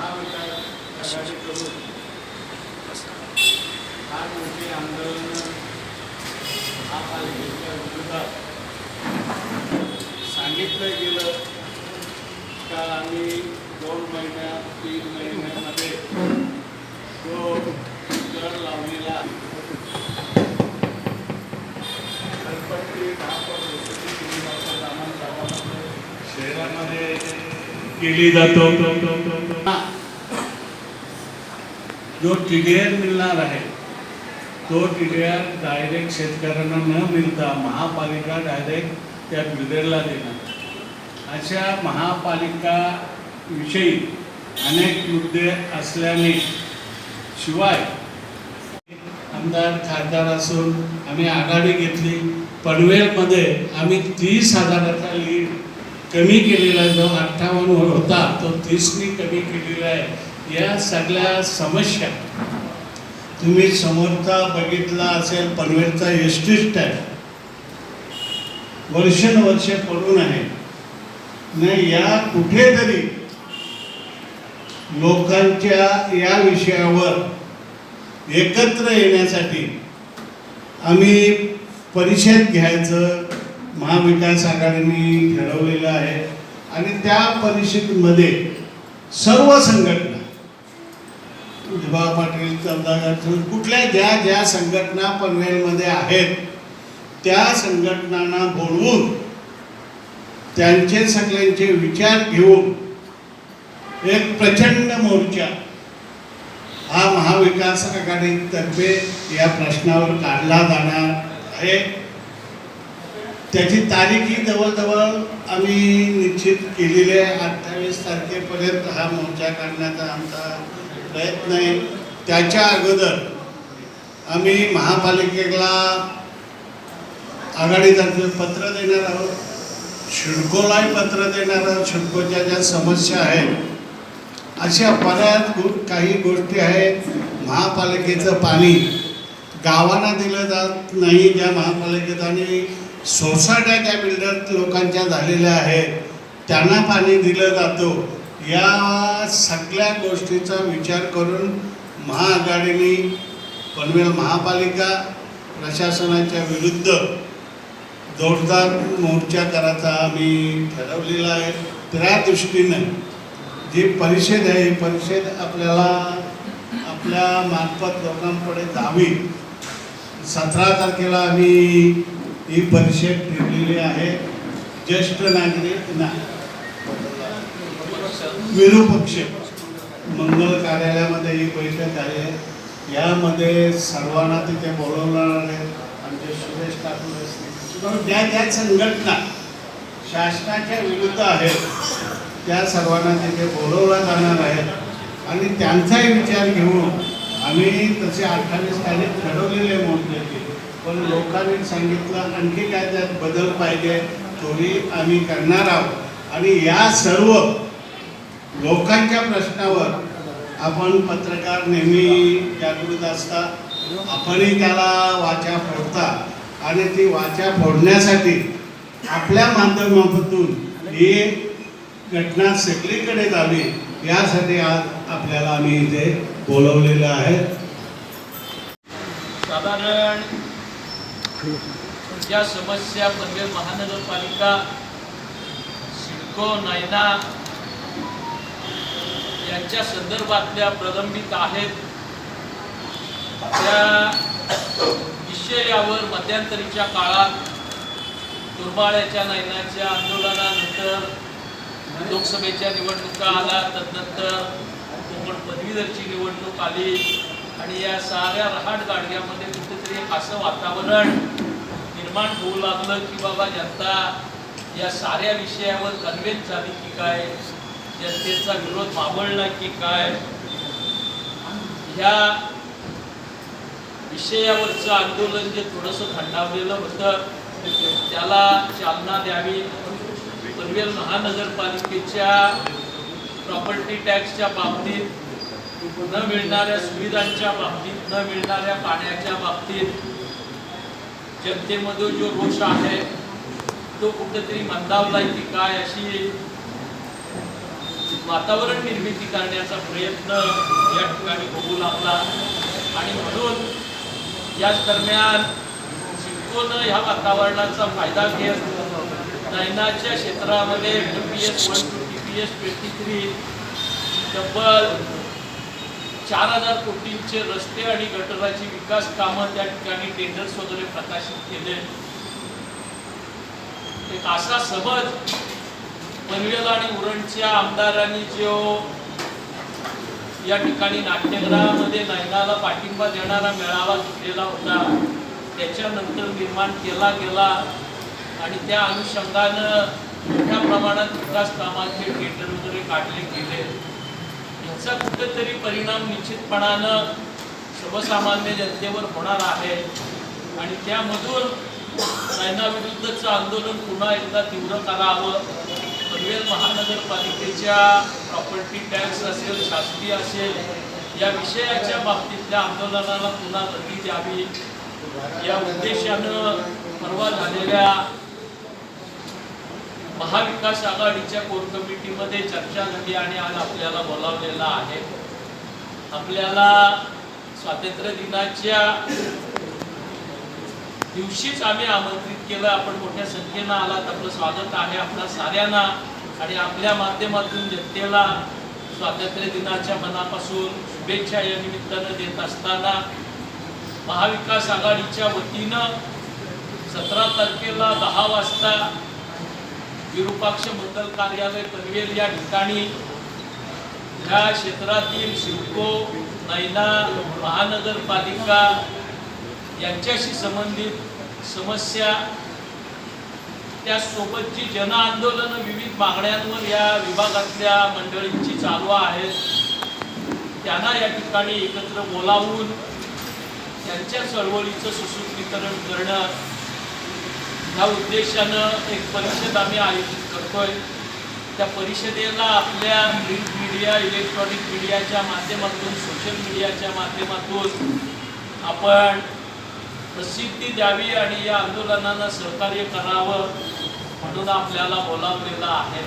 महाविकास आघाडीकडून फार मोठी आंदोलन महापालिकेच्या विरोधात सांगितलं गेलं का आम्ही दोन महिन्यात तीन महिन्यामध्ये तो कर लावलेला घरपट्टी दहा पण वसुली केली आम्हाला गावामध्ये शहरामध्ये केली जातो. जो टीडीआर मिळणार आहे तो टी डी आर डायरेक्ट शेतकऱ्यांना न मिळता महापालिका डायरेक्ट त्या बिल्डरला देणार. अशा महापालिका विषयी अनेक मुद्दे असल्याने शिवाय आमदार खासदार असून आम्ही आघाडी घेतली. पनवेलमध्ये आम्ही तीस हजाराचा लीड कमी केलेला आहे जो अठ्ठावन्न होता तो तीसनी कमी केलेला आहे. या सगळ्या समस्या तुम्ही समोरचा बघितला असेल पनवेलचा एसटीस्ट आहे. वर्षानुवर्ष पडून आहे. नाही या कुठेतरी लोकांच्या या विषयावर एकत्र येण्यासाठी आम्ही परिषद घ्यायचं महाविकास आघाडीने ठरवलेलं आहे. आणि त्या परिषदेमध्ये सर्व संघटना विभा पाटील चौदागर कुठल्या ज्या ज्या संघटना पनवेलमध्ये आहेत त्या संघटनांना बोलवून त्यांचे सगळ्यांचे विचार घेऊन एक प्रचंड मोर्चा हा महाविकास आघाडीतर्फे या प्रश्नावर काढला जाणार आहे. त्याची तारीखही जवळजवळ आम्ही निश्चित केलेली आहे. अठ्ठावीस तारखेपर्यंत हा मोर्चा काढण्याचा आमचा प्रयत्न आहे. त्याच्या अगोदर आम्ही महापालिकेला आघाडीतर्फे पत्र देणार आहोत. शिडकोलाही पत्र देणार आहोत. शिडकोच्या ज्या समस्या आहेत अशा बऱ्याच गो काही गोष्टी आहेत. महापालिकेचं पाणी गावांना दिलं जात नाही. ज्या महापालिकेत आणि सोसायट्या त्या बिल्डर लोकांच्या झालेल्या आहेत. त्यांना पाणी दिलं जातो. या सगळ्या गोष्टीचा विचार करून महाआघाडीने पनवेल महापालिका प्रशासनाच्या विरुद्ध जोरदार मोर्चा करायचा आम्ही ठरवलेला आहे. त्या दृष्टीनं जी परिषद आहे ही परिषद आपल्याला आपल्या मार्फत लोकांपुढे जावी. सतरा तारखेला आम्ही ही परिषद ठेवलेली आहे. ज्येष्ठ नागरिक नाही. विरुपक्ष. मंगल कार्यालयामध्ये ही बैठक आहे. यामध्ये सर्वांना तिथे बोलवणार आहे. आमचे सुरेश ठाकूर असतील. ज्या ज्या संघटना शासनाच्या विरुद्ध आहेत त्या सर्वांना तिथे बोलवलं जाणार आहे. आणि त्यांचाही विचार घेऊन आम्ही तसे अठ्ठावीस तारीख ठरवलेले मोर्चाचे पण लोकांनी सांगितलं आणखी काय त्यात बदल पाहिजे तोही आम्ही करणार आहोत. आणि या सर्व लोकांच्या प्रश्नावर आपण पत्रकार नेहमी जागृत असता. आपणही त्याला वाचा फोडता. आणि ती वाचा फोडण्यासाठी आपल्या माध्यमातून ही घटना सगळीकडे जावी यासाठी आज आपल्याला आम्ही इथे बोलवलेलं आहे. साधारण ज्या समस्या पनवेल महानगरपालिका सिडको नैना यांच्या संदर्भातल्या प्रलंबित आहेत. त्या विषयावर मध्यंतरीच्या काळात दुर्बाळ्याच्या नयनाच्या आंदोलनानंतर लोकसभेच्या निवडणुका आल्या तदनंतर कोकण पदवीधरची निवडणूक आली आणि या साऱ्या रहाट गाडग्यामध्ये कुठेतरी असं वातावरण निर्माण होऊ लागलं की बाबा जनता या साऱ्या विषयावर कन्व्हेन्स झाली की काय? जनतेचा विरोध मावळला की काय? ह्या विषयावरचं आंदोलन जे थोडंसं थंडावलेलं होतं त्याला चालना द्यावी. पनवेल महानगरपालिकेच्या प्रॉपर्टी टॅक्सच्या बाबतीत न मिळणाऱ्या सुविधांच्या बाबतीत न मिळणाऱ्या पाण्याच्या बाबतीत जनतेमध्ये जो रोष आहे तो कुठेतरी मंदावला की काय अशी वातावरण निर्मिती करण्याचा प्रयत्न या ठिकाणी होऊ लागला. आणि म्हणून याच दरम्यान सिडकोनं ह्या वातावरणाचा फायदा घेत नैनाच्या क्षेत्रामध्ये T P S one two T P S twenty three तब्बल चार हजार कोटींचे रस्ते आणि गटराची विकास कामं त्या ठिकाणी टेंडर्स वगैरे प्रकाशित केले. एक असा समज पनवेल आणि उरणच्या आमदारांनी जो या ठिकाणी नाट्यगृहामध्ये नयनाला पाठिंबा देणारा मेळावा घेतलेला होता त्याच्यानंतर निर्माण केला गेला आणि त्या अनुषंगानं मोठ्या प्रमाणात विकास कामाचे टेंडर वगैरे काढले गेले. याचा कुठेतरी परिणाम निश्चितपणानं सर्वसामान्य जनतेवर होणार आहे. आणि त्यामधून नयनाविरुद्धचं आंदोलन पुन्हा एकदा तीव्र करावं. पनवेल महानगरपालिकेच्या प्रॉपर्टी टॅक्स असेल शासकीय असेल या विषयाच्या बाबतीतल्या आंदोलनाला पुन्हा गती द्यावी. या उद्देशानं परवा झालेल्या महाविकास आघाडीच्या कोर कमिटीमध्ये चर्चा झाली आणि आज आपल्याला बोलावलेला आहे. आपल्याला स्वातंत्र्य दिनाच्या दिवशीच आम्ही आमंत्रित केलं. आपण मोठ्या संख्येनं आलात. आपलं स्वागत आहे आपल्या साऱ्यांना आणि आपल्या माध्यमातून जनतेला स्वातंत्र्य दिनाच्या मनापासून शुभेच्छा या निमित्तानं देत असताना महाविकास आघाडीच्या वतीनं सतरा तारखेला दहा वाजता विरूपाक्ष मंडल कार्यालय पनवेल या ठिकाणी. या क्षेत्रातील शिवको नैना महानगरपालिका यांच्याशी संबंधित समस्या त्यासोबतची जन आंदोलन विविध मागण्यांवर या विभागातल्या मंडळींची चालू आहेत त्यांना या ठिकाणी एकत्र बोलावून त्यांच्या चळवळीचं सुसूत्रीकरण करणं ह्या उद्देशानं एक परिषद आम्ही आयोजित करतोय. त्या परिषदेला आपल्या प्रिंट मीडिया इलेक्ट्रॉनिक मीडियाच्या माध्यमातून सोशल मीडियाच्या माध्यमातून आपण प्रसिद्धी द्यावी आणि या आंदोलनाला सहकार्य करावं म्हणून आपल्याला बोलावलेलं आहे.